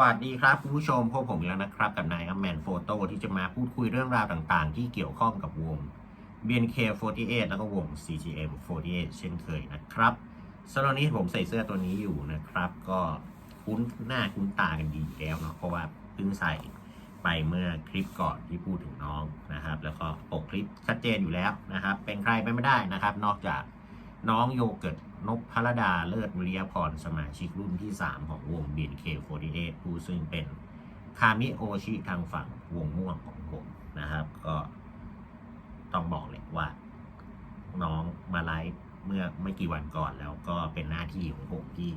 วัสดีครับคุณผู้ชมพบผมอีกแล้วนะครับ กับนายอัมแมนโฟโต้ที่จะมาพูดคุยเรื่องราวต่างๆ ที่เกี่ยวข้องกับวง BNK48 แล้วก็วง CGM48 เช่นเคยนะครับสำหรับนี้ผมใส่เสื้อตัวนี้อยู่นะครับ ก็คุ้นหน้าคุ้นตากันดีแล้วเนาะเพราะว่าเพิ่งใส่ไปเมื่อคลิปก่อนที่พูดถึงน้องนะครับ แล้วก็ปกคลิปชัดเจนอยู่แล้วนะครับ เป็นใครไปไม่ได้นะครับ นอกจาก น้องโยเกิร์ตนพพรดาเลิศวิริยพรสมาชิกรุ่นที่ 3 ของวง BNK48 ผู้ซึ่งเป็นคามิโอชิทางฝั่งวงม่วงของผมนะครับ ก็ต้องบอกเลยว่า น้องมาไลฟ์เมื่อไม่กี่วันก่อนแล้วก็เป็นหน้าที่ของผมที่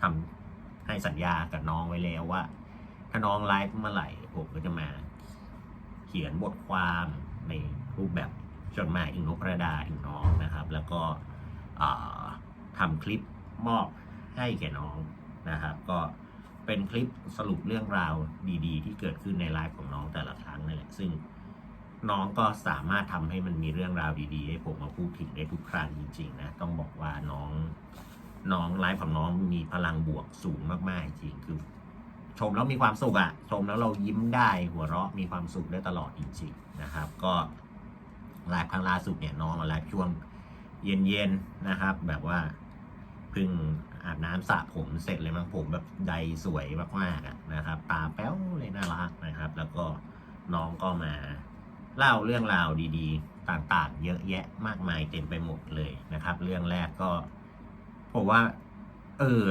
ทำให้สัญญากับน้องไว้แล้วว่า ถ้าน้องไลฟ์เมื่อไหร่ผมก็จะมา เขียนบทความในรูปแบบ จดหมายถึงนพประดาถึงน้องนะครับ แล้วก็ทำคลิปมอบให้แก่น้องนะครับ ก็เป็นคลิปสรุปเรื่องราวดี ๆ ที่เกิดขึ้นในไลฟ์ของน้องแต่ละครั้งนั่นแหละซึ่งน้องก็สามารถทำให้มันมีเรื่องราวดีๆ ให้ผมมาพูดถึงได้ทุกครั้งจริงๆนะต้องบอกว่าน้องน้องไลฟ์ของน้องมีพลังบวกสูงมากๆจริงคือ ชมแล้วมีความสุขอะชมแล้วเรายิ้มได้หัวเราะมีความสุขได้ตลอดจริงๆนะครับ ก็ ไลฟ์ครั้งล่าสุดเนี่ยน้องมาไลฟ์ช่วงเย็นๆนะครับ แบบว่าเพิ่งอาบน้ำสระผมเสร็จเลยมั้งผมแบบใดสวยมากๆนะครับตาแป้วเลยน่ารักนะครับ แล้วก็น้องก็มาเล่าเรื่องราวดีๆ ต่างๆ เยอะแยะมากมายเต็มไปหมดเลยนะครับ เรื่องแรกก็ผมว่า เออ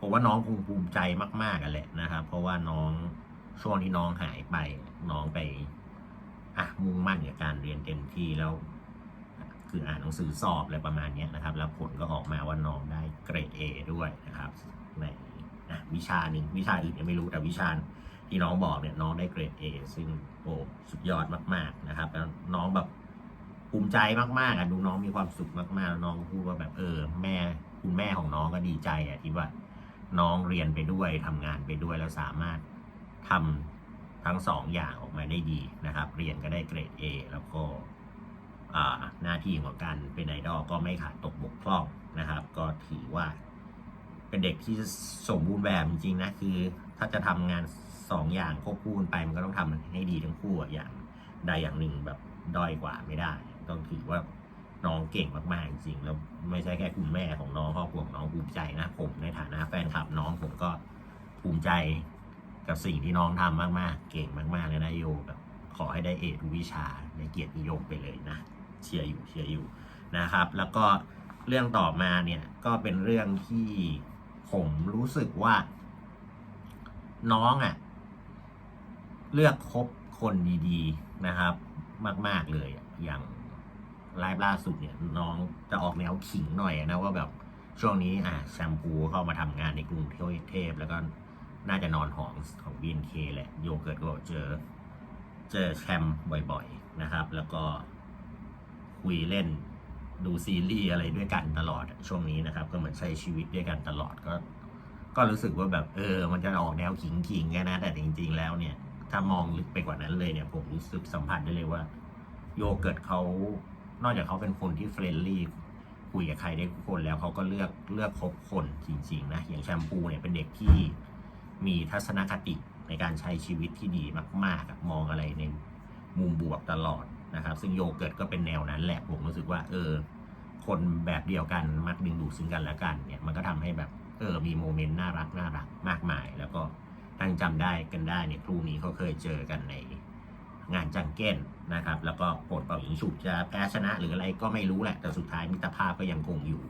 ผมว่าน้องคงภูมิใจมากๆกันแหละนะครับ เพราะว่าน้องช่วงที่น้องหายไปน้องไป อะมุ่งมั่นกับการเรียนเต็มที่แล้วคืออ่านหนังสือสอบอะไรประมาณนี้นะครับแล้วผลก็ออกมาว่าน้องได้เกรด A ด้วยนะครับในวิชาหนึ่งวิชาอื่นยังไม่รู้แต่วิชาที่น้องบอกเนี่ยน้องได้เกรด A ซึ่งโอ้สุดยอดมากๆนะครับ แล้วน้องแบบภูมิใจมากๆอะดูน้องมีความสุขมากๆแล้วน้องพูดว่าแบบเออ แม่คุณแม่ของน้องก็ดีใจอะที่ว่าน้องเรียนไปด้วยทำงานไปด้วยแล้วสามารถทำ ทั้งสองอย่างออกมาได้ดีนะครับ เรียนก็ได้เกรด A แล้วก็หน้าที่ของการเป็นไอดอลก็ไม่ขาดตกบกพร่องนะครับ ก็ถือว่าเป็นเด็กที่สมบูรณ์แบบจริงๆนะคือถ้าจะทำงานสองอย่างควบคู่กันไปมันก็ต้องทำให้ดีทั้งคู่อะอย่างใดอย่างหนึ่งแบบด้อยกว่าไม่ได้ ต้องถือว่าน้องเก่งมากๆจริงๆแล้วไม่ใช่แค่คุณแม่ของน้องครอบครัวของน้องภูมิใจนะผมในฐานะแฟนคลับน้องผมก็ภูมิใจ กับสิ่งที่น้องทำมากๆ เก่งมากๆเลยนะโยแบบขอให้ได้เอทุกวิชาได้เกียรตินิยมไปเลยนะเชียร์อยู่เชียร์อยู่นะครับ แล้วก็เรื่องต่อมาเนี่ยก็เป็นเรื่องที่ผมรู้สึกว่า น้องอะ่ะ เลือกคบคนดีๆนะครับ มาก ๆเลยอะอย่างไลฟ์ล่าสุดเนี่ยน้องจะออกแนวขิงหน่อยนะว่าแบบช่วงนี้อะแชมพูเข้ามาทำงานในกรุงเทพแล้วก็ น่าจะนอนหอของ BNK แหละ โยเกิร์ตก็บอกเจอ เจอแชมบ่อยๆนะครับ แล้วก็คุยเล่นดูซีรีส์อะไรด้วยกันตลอดช่วงนี้นะครับ ก็เหมือนใช้ชีวิตด้วยกันตลอดก็ ก็รู้สึกว่าแบบเออ มันจะออกแนวขิงขิงๆกันนะ แต่จริง ๆ แล้วเนี่ย ถ้ามองลึกไปกว่านั้นเลยเนี่ย ผมรู้สึกสัมผัสได้เลยว่า โยเกิร์ตเขานอกจากเขาเป็นคนที่เฟรนลี่คุยกับใครได้ทุกคนแล้วเขาก็เลือกเลือกคบคนจริง ๆ นะ อย่างแชมพูเนี่ยเป็นเด็กที่ มีทัศนคติในการใช้ชีวิตที่ดีมากๆมองอะไรในมุมบวกตลอดนะครับ ซึ่งโยเกิร์ตก็เป็นแนวนั้นแหละผมรู้สึกว่า เออ คนแบบเดียวกันมักดึงดูดซึ่งกันและกันเนี่ยมันก็ทำให้แบบเออมีโมเมนต์น่ารักน่ารักมากมาย แล้วก็ทั้งจำได้กันได้เนี่ยครูนี้เขาเคยเจอกันในงานจังเก้นนะครับ แล้วก็ผลเป่าหญิงฉุบจะแพ้ชนะหรืออะไรก็ไม่รู้แหละ แต่สุดท้ายมิตรภาพก็ยังคงอยู่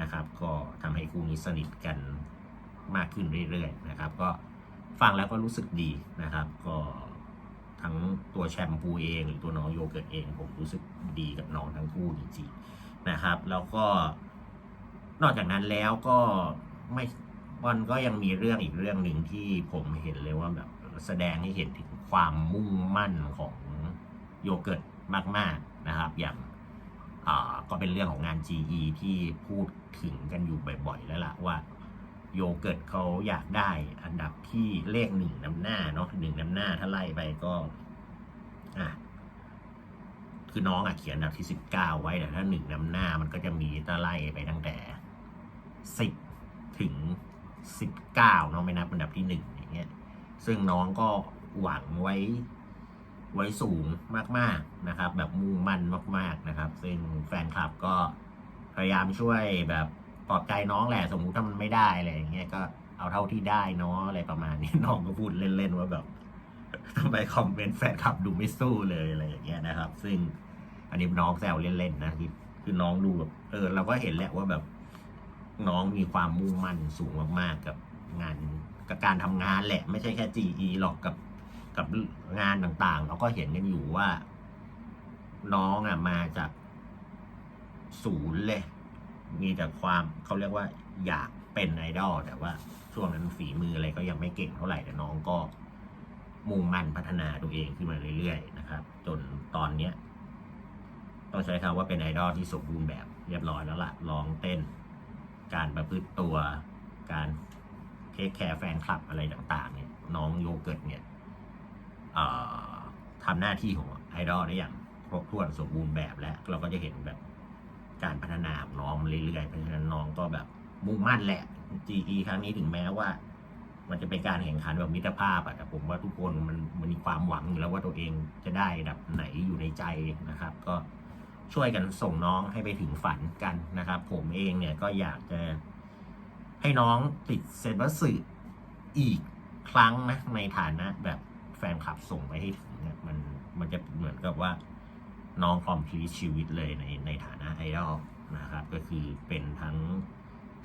นะครับ ก็ทำให้คู่นี้สนิทกัน มากขึ้นเรื่อยๆนะครับ ก็ฟังแล้วก็รู้สึกดีนะครับ ก็ทั้งตัวแชมพูเองหรือตัวน้องโยเกิร์ตเอง ผมรู้สึกดีกับน้องทั้งคู่จริงๆนะครับ แล้วก็นอกจากนั้นแล้วก็ไม่มันก็ยังมีเรื่องอีกเรื่องหนึ่งที่ผมเห็นเลยว่าแบบแสดงให้เห็นถึงความมุ่งมั่นของโยเกิร์ตมาก ๆนะครับ อย่างอ่าก็เป็นเรื่องของงาน GE ที่พูดถึงกันอยู่บ่อยๆแล้วล่ะว่า โยเกิร์ตเขาอยากได้อันดับที่เลขหนึ่งนำหน้าเนาะหนึ่งนำหน้าถ้าไล่ไปก็อะคือน้องอะเขียนอันดับที่สิบเก้าไว้แต่ถ้าหนึ่งนำหน้ามันก็จะมีตะไล่ไปตั้งแต่สิบถึงสิบเก้าเนาะไม่นับอันดับที่หนึ่งอย่างเงี้ย ซึ่งน้องก็หวังไว้ไว้สูงมาก ๆนะครับ แบบมุ่งมั่นมาก ๆนะครับ ซึ่งแฟนคลับก็พยายามช่วยแบบ ปลอบใจน้องแหละสมมุติถ้ามันไม่ได้อะไรอย่างเงี้ยก็เอาเท่าที่ได้เนาะอะไรประมาณนี้น้องก็พูดเล่นๆว่าแบบทำไมคอมเมนต์แฟนคลับดูไม่สู้เลยอะไรอย่างเงี้ยนะครับ ซึ่งอันนี้น้องแซวเล่นๆนะคือคือน้องดูแบบเออเราก็เห็นแหละว่าแบบ น้องมีความมุ่งมั่นสูงมากๆกับงานกับการทำงานแหละ ไม่ใช่แค่ GE หรอกกับกับงานต่างๆ เราก็เห็นกันอยู่ว่า น้องอะมาจากศูนย์เลย มีแต่ความเขาเรียกว่าอยากเป็นไอดอลแต่ว่าช่วงนั้นฝีมืออะไรก็ยังไม่เก่งเท่าไหร่แต่น้องก็มุ่งมั่นพัฒนาตัวเองขึ้นมาเรื่อยๆนะครับ จนตอนเนี้ยต้องใช้คำว่าเป็นไอดอลที่สมบูรณ์แบบเรียบร้อยแล้วล่ะร้องเต้น การประพฤติตัว การเทคแคร์แฟนคลับอะไรต่าง ๆ เนี่ย น้องโยเกิร์ตเนี่ยทำหน้าที่ของไอดอลได้อย่างครบถ้วนสมบูรณ์แบบแล้วเราก็จะเห็นแบบ การพัฒนาของน้องเรื่อยๆเพราะฉะนั้นน้องก็แบบมุ่งมั่นแหละ GE ครั้งนี้ถึงแม้ว่า มันจะเป็นการแข่งขันแบบมิตรภาพอะแต่ผมว่าทุกคนมันมันมีความหวังอยู่แล้วว่าตัวเองจะได้ดับไหนอยู่ในใจนะครับ ก็ช่วยกันส่งน้องให้ไปถึงฝันกันนะครับ ผมเองเนี่ยก็อยากจะให้น้องติดเซนบัสสึอีกครั้งนะในฐานะแบบแฟนคลับส่งไปให้ถึงเนี่ยมันมันจะเหมือนกับว่า น้องคอมพลีชีวิตเลยในในฐานะไอดอลนะครับก็คือเป็นทั้ง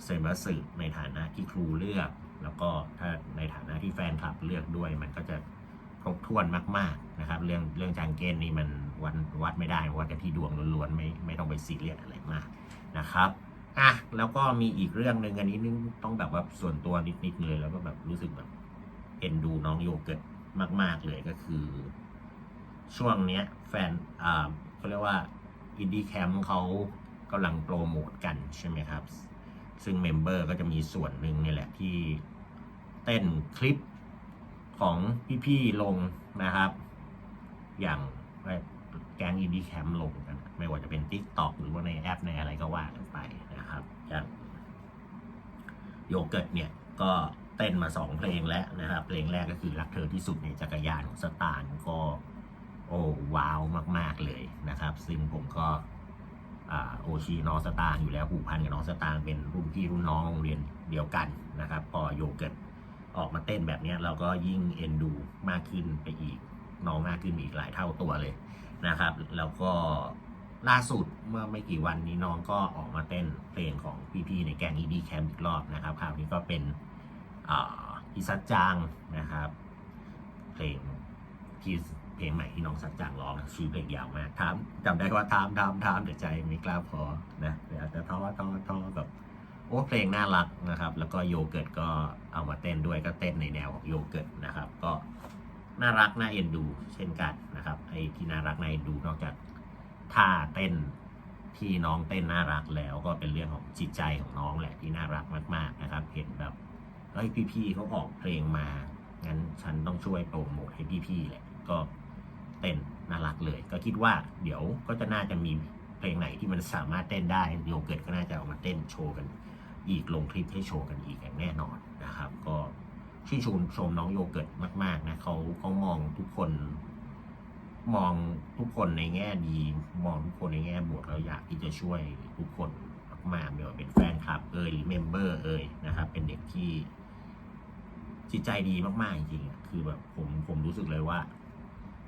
เซนบัสึในฐานะที่ครูเลือก แล้วก็ถ้าในฐานะที่แฟนคลับเลือกด้วย มันก็จะครบถ้วนมากๆนะครับ เรื่องเรื่องจางเกนนี่มันวัดวัดไม่ได้วัดกันที่ดวงล้วนๆไม่ไม่ต้องไปซีเรียสอะไรมากนะครับอะแล้วก็มีอีกเรื่องหนึ่งอันนี้นึงต้องแบบว่าส่วนตัวนิดๆเลยแล้วก็แบบรู้สึกแบบเอ็นดูน้องโยเกิร์ตมาก ๆเลยก็คือ ช่วงเนี้ยแฟนอ่าเขาเรียกว่าอินดี้แคมป์เขากำลังโปรโมทกันใช่ไหมครับ ซึ่งเมมเบอร์ก็จะมีส่วนหนึ่งนี่แหละที่เต้นคลิปของพี่ๆลงนะครับ อย่างแกงอินดี้แคมป์ลงกัน ไม่ว่าจะเป็น Tik t o อกหรือว่าในแอปในอะไรก็ว่ากันไปนะครับอย่างโยเกิร์ตเนี่ยก็เต้นมาสองเพลงแล้วนะครับ เพลงแรกก็คือรักเธอที่สุดในจักรยานของสตาร์ก็ โอ้ว้าวมาก ๆเลยนะครับ ซึ่งผมก็โอชีน้องสตางอยู่แล้วผูกพันกับน้องสตางเป็นรุ่นพี่รุ่นน้องโรงเรียนเดียวกันนะครับ พอโยเกิร์ตออกมาเต้นแบบนี้เราก็ยิ่งเอ็นดูมากขึ้นไปอีก น้องมากขึ้นอีกหลายเท่าตัวเลยนะครับ แล้วก็ล่าสุดเมื่อไม่กี่วันนี้น้องก็ออกมาเต้นเพลงของพี่ๆในแกงอีดีแคมอีกรอบนะครับคราวนี้ก็เป็นอ่าอิซัตจังนะครับ เพลงที่ เพลงใหม่ที่น้องสัจจังร้องชื่อเพลงยาวมากถามจำได้ว่าถามถามถามแต่ใจไม่กล้าพอนะเดี๋ยวจะท้อท้อท้อแบบโอ้เพลงน่ารักนะครับ แล้วก็โยเกิร์ตก็เอามาเต้นด้วยก็เต้นในแนวของโยเกิร์ตนะครับ ก็น่ารักน่าเอ็นดู เช่นกันนะครับไอ้ที่น่ารักน่าเอ็นดูนอกจากท่าเต้นที่น้องเต้นน่ารักแล้วก็เป็นเรื่องของจิตใจของน้องแหละที่น่ารักมาก ๆนะครับ เห็นแบบเฮ้ยพี่ๆเขาออกเพลงมางั้นฉันต้องช่วยโปรโมทให้พี่ๆแหละก็ เต้นน่ารักเลย ก็คิดว่าเดี๋ยวก็จะน่าจะมีเพลงไหนที่มันสามารถเต้นได้โยเกิร์ตก็น่าจะเอามาเต้นโชว์กันอีกลงคลิปให้โชว์กันอีกอย่างแน่นอนนะครับ ก็ชื่นชมชมน้องโยเกิร์ตมาก ๆ นะเขาเขามองทุกคน มองทุกคนในแง่ดี มองทุกคนในแง่บวกแล้วอยากที่จะช่วยทุกคนมากๆไม่ว่าเป็นแฟนคลับ เอ่ยหรือเมมเบอร์เอ่ยนะครับ เป็นเด็กที่จิตใจดีมาก ๆ จริงๆคือแบบผมผมรู้สึกเลยว่า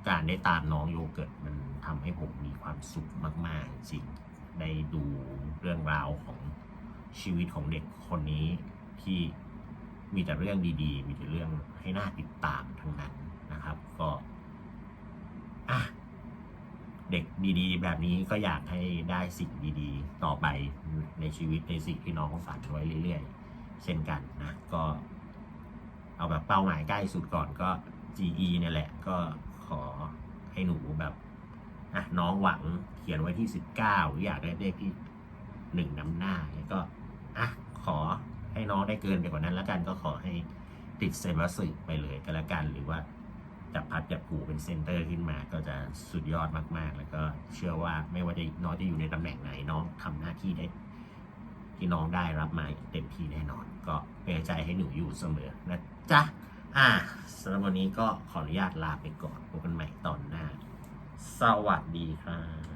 การได้ตามน้องโยเกิร์ตมันทำให้ผมมีความสุขมาก ๆ จริงได้ดูเรื่องราวของชีวิตของเด็กคนนี้ที่มีแต่เรื่องดีๆ มีแต่เรื่องให้น่าติดตามทั้งนั้นนะครับ ก็อะเด็กดีๆ แบบนี้ก็อยากให้ได้สิ่งดีๆ ต่อไปในชีวิตในสิ่งที่น้องเขาฝันไว้เรื่อยๆ เช่นกันนะ ก็ เอาแบบเป้าหมายใกล้สุดก่อนก็ GE เนี่ยแหละ ก็ อให้หนูแบบอะน้องหวังเขียนไว้ที่19หรืออยากได้เลขที่หนึ่งนำหน้าก็อะขอให้น้องได้เกินไปกว่านั้นแล้วกันก็ขอให้ติดเซนวัสสึไปเลยก็แล้วกันหรือว่าจับพัดจับผูเป็นเซนเตอร์ขึ้นมาก็จะสุดยอดมาก ๆ แล้วก็เชื่อว่าไม่ว่าจะน้องจะอยู่ในตำแหน่งไหนน้องทำหน้าที่ได้ ที่น้องได้รับมาเต็มที่แน่นอน ก็เป็นใจให้หนูอยู่เสมอนะจ๊ะ อะสำหรับวันนี้ก็ขออนุญาตลาไปก่อนพบกันใหม่ตอนหน้า สวัสดีครับ